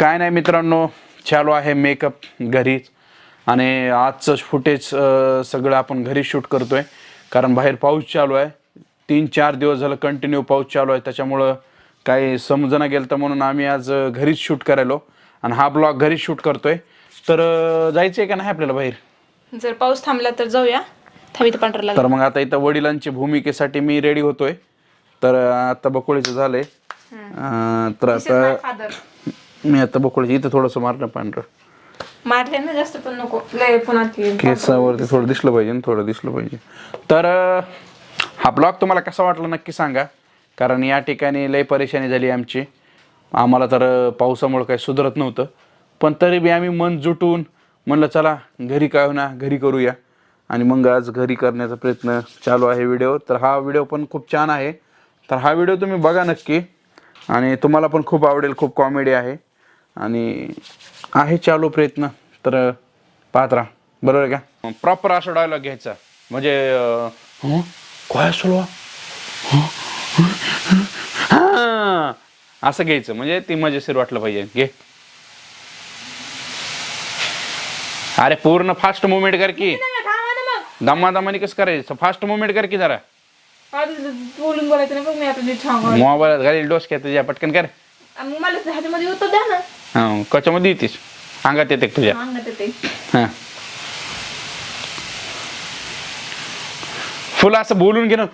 नाही मित्रांनो चालू आहे मेकअप घरीच. आणि आजचं फुटेज सगळं आपण घरीच शूट करतोय. कारण बाहेर पाऊस चालू आहे. तीन चार दिवस झालं कंटिन्यू पाऊस चालू आहे. त्याच्यामुळं काही समजना गेलं तर म्हणून आम्ही आज घरीच शूट करायलो. आणि हा ब्लॉग घरीच शूट करतोय. तर जायचं आहे का नाही आपल्याला बाहेर? जर पाऊस थांबला तर जाऊया. थांबी तर मग आता इथं वडिलांची भूमिकेसाठी मी रेडी होतोय. तर आता बकुळीचं झालंय. तर आता मी आता बकुळीचं इथं थोडंसं मारणं पांढरं. मारले ना जास्त पण नको. लय पुन्हा ती केसावरती थोडं दिसलं पाहिजे ना थोडं दिसलं पाहिजे. तर अं, हा ब्लॉग तुम्हाला कसा वाटला नक्की सांगा. कारण या ठिकाणी लय परेशानी झाली आमची. आम्हाला तर अं, पावसामुळं काही सुधरत नव्हतं. पण तरी बी आम्ही मन जुटून म्हणलं चला घरी काय होणार घरी करूया. आणि मग आज घरी करण्याचा प्रयत्न चालू आहे व्हिडिओ. तर हा व्हिडिओ पण खूप छान आहे. तर हा व्हिडिओ तुम्ही बघा नक्की. आणि तुम्हाला पण खूप आवडेल खूप कॉमेडी आहे. आणि आहे चालू प्रयत्न. तर पाहत राहा. बरोबर आहे का? प्रॉपर असं डायलॉग घ्यायचा. म्हणजे? काय असलो हा? असं घ्यायचं. म्हणजे ती मजेशीर वाटलं पाहिजे. घे. अरे पूर्ण फास्ट मुवमेंट कर की. दमा दमानी कसं करायचं? फास्ट मुवमेंट कर की जरा. आधी बोलून बोलायचं ना बघ मी आता नीट सांगा मोबाईलात घालील डोस घ्या तुझ्या पटकन कर. मला हा कच्यामध्ये येतीस? अंगात येते का तुझ्या? अंगात येते. हा. फुलं असं बोलून घे ना.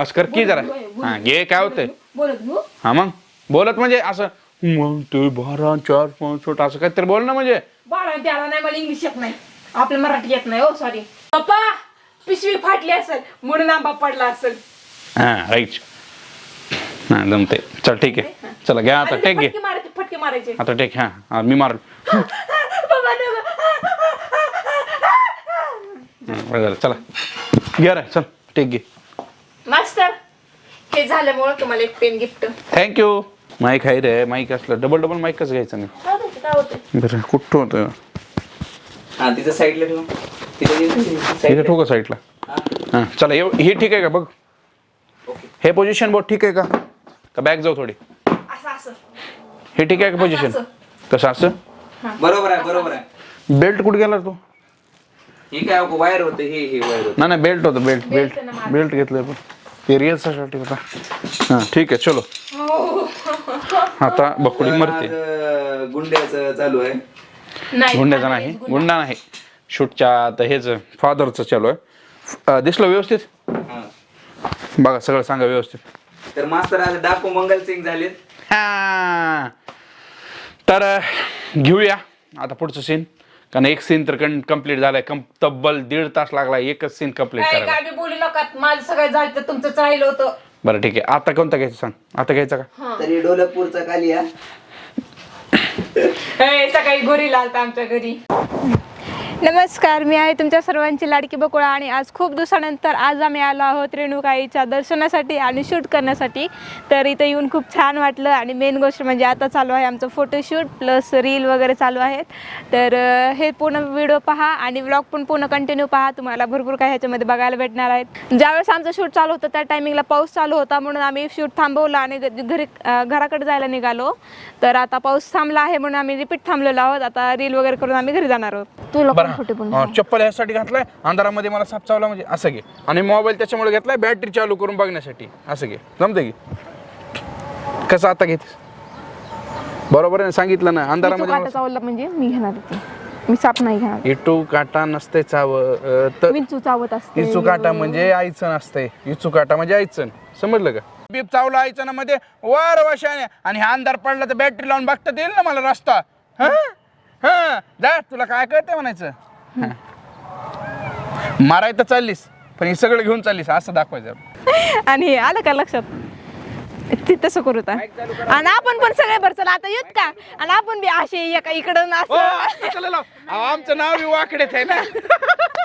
असं कर की जरा. हा घे काय होतंय? बोलत घेऊ हा. मग? बोलत म्हणजे असं मग ते बारा चार पाच छोट असं काहीतरी बोल ना म्हणजे. बाळा त्याला नाही मला इंग्लिश येत नाही. आपलं मराठी येत नाही हो सॉरी पप्पा पिशवी फाटली असेल म्हणून आंबा पडला असेल. हा राईट. हा जमते चल ठीक आहे. चला घ्या आता टेक घे. फटके मारायचे फटके मारायचे. आता टेक हा. हा मी मार बाबा नको. झालं चला. घ्या रे चल टेक घे. मास्टर हे झाल्यामुळं तुम्हाला एक पेन गिफ्ट. थँक्यू माईक आहे रे माईक असलं डबल डबल माईकच घ्यायचं नाही. काय होतं काय होतं बरं कुठं होतं? हा तिथं साईडला ठेव. तिथं साईडला. ठोका साईडला हा, हां चला एव हे ठीक आहे का? बघ. ओके. हे पोझिशन बघ ठीक आहे का? का बॅक जाऊ थोडी? असं असं. हे ठीक आहे का पोझिशन असं. कसं असं? बरोबर आहे बरोबर आहे. बेल्ट कुठे गेला तू? हे काय वायर होतं हे हे वायर होतं. नाही नाही बेल्ट होतं बेल्ट बेल्ट Belt ना माझं. बेल्ट घेतलंय पण ते रिअलसाठी होता हां ठीक आहे चलो. हो. आता बकुडी मरते. आज, गुंड्याचं चालू आहे. नाही गुंड्याचा नाही गुंडा. नाही. शूटच्या आता हेच फादरचं चालू आहे. अं, दिसलं व्यवस्थित? हा. बघा सगळं सांगा व्यवस्थित. तर मास्तर आज डाकू मंगल सिंग झालेत हा. तर घेऊया आता पुढचं सीन कारण एक सीन तर कंप्लीट झालाय. कम तब्बल दीड तास लागला एकच सीन कंप्लीट काय करायला. बी बोलू नका. माझं सगळं झालं तर तुमचं राहिलं होतं. बरं ठीक आहे. आता कोणता घ्यायचं सांग? आता घ्यायचा का? तरी डोलकपूरचा कालिया. हे, सकाळी गोरी आलता आमच्या घरी. नमस्कार मी आहे तुमच्या सर्वांची लाडकी बकुळा आणि आज खूप दिवसानंतर आज आम्ही आलो आहोत रेणुकाईच्या दर्शनासाठी आणि शूट करण्यासाठी. तर इथं येऊन खूप छान वाटलं आणि मेन गोष्ट म्हणजे आता चालू आहे आमचं फोटोशूट प्लस रील वगैरे चालू आहेत. तर हे पूर्ण व्हिडिओ पहा आणि व्लॉग पण पूर्ण कंटिन्यू पहा. तुम्हाला भरपूर काही ह्याच्यामध्ये बघायला भेटणार आहेत. ज्यावेळेस आमचं शूट चालू होतं त्या टायमिंगला पाऊस चालू होता म्हणून आम्ही शूट थांबवलं आणि घरी घराकडे जायला निघालो. तर आता पाऊस थांबला आहे म्हणून आम्ही रिपीट थांबलेलो आहोत. आता रील वगैरे करून आम्ही घरी जाणार आहोत. तुला अं, चप्पल ह्यासाठी घातलाय अंधारामध्ये मला साप चावला म्हणजे असं घे. आणि मोबाईल त्याच्यामुळे घेतलाय बॅटरी चालू करून बघण्यासाठी असं घे. जमते की? कसं आता घेतेस? बरोबर आहे ना? सांगितलं ना अंधारामध्ये मला- चावला म्हणजे मी घेणार होती मी साप नाही घेणार. इटू काटा नसते चाव अं, तर विंचू चावत असते. इचू काटा म्हणजे आईचण असते इचू काटा म्हणजे आईचण समजलं का? बीप चावला आईचणमध्ये वर वशाने. आणि हा अंधार पडला तर बॅटरी लावून बघता येईल ना मला रस्ता हं? हं, जा तुला काय कळतंय म्हणायचं? हं. माराय तर चाललीस पण हे सगळं घेऊन चाललीस असं दाखवायचं आणि हे आलं का लक्षात? ते तसं करू आता. आणि आपण पण सगळे भर चला आता येत का? आणि आपण बी असे एका इकडं ओ, असं. असं कशाला लाव? अहो, आमचं नाव बी वाकडेच आहे ना.